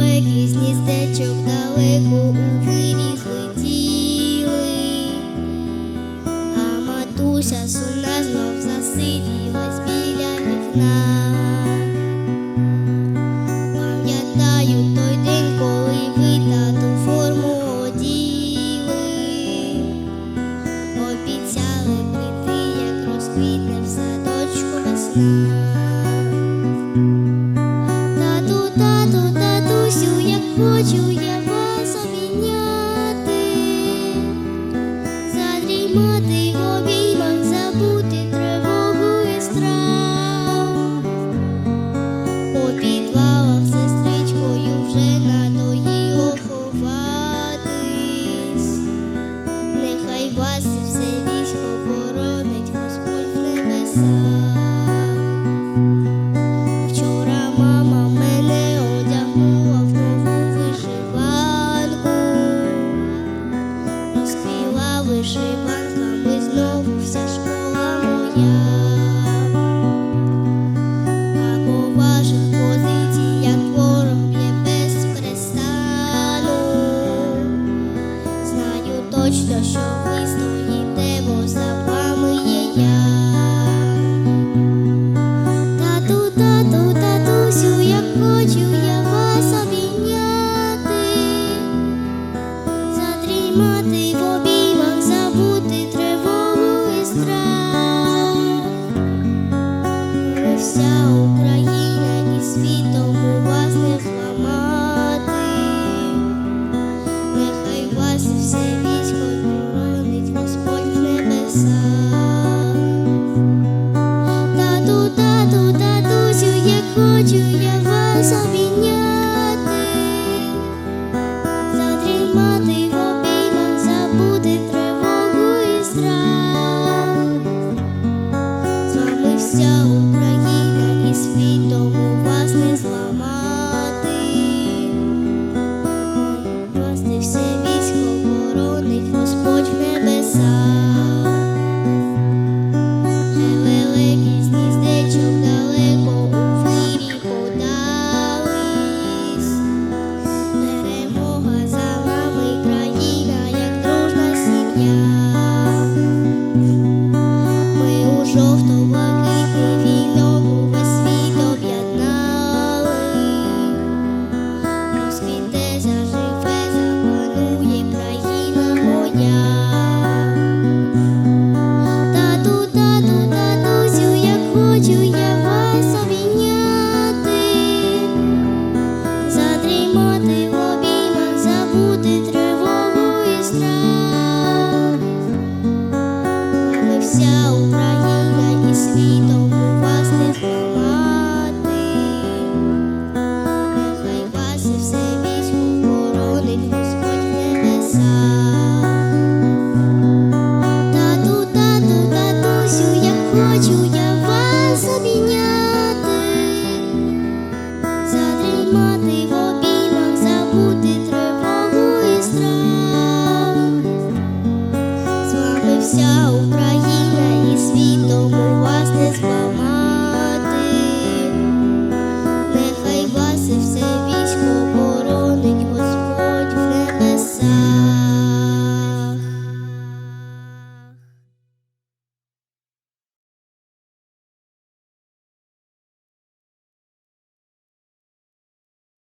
далеких з далеко у виріс летіли, а матуся сумна знов біля вікна. Пам'ятаю той день, коли ви форму оділи, обіцяли прийти, як розквіт. would you ever вишиванками знову вся школа моя, а по ваших позиціях ворог б'є без перестану. Знаю точно, що ви стоїте, бо за вами є я. Тату, тату, татусю, як хочу я вас обійняти, задрімати в обійняти забути тривогу і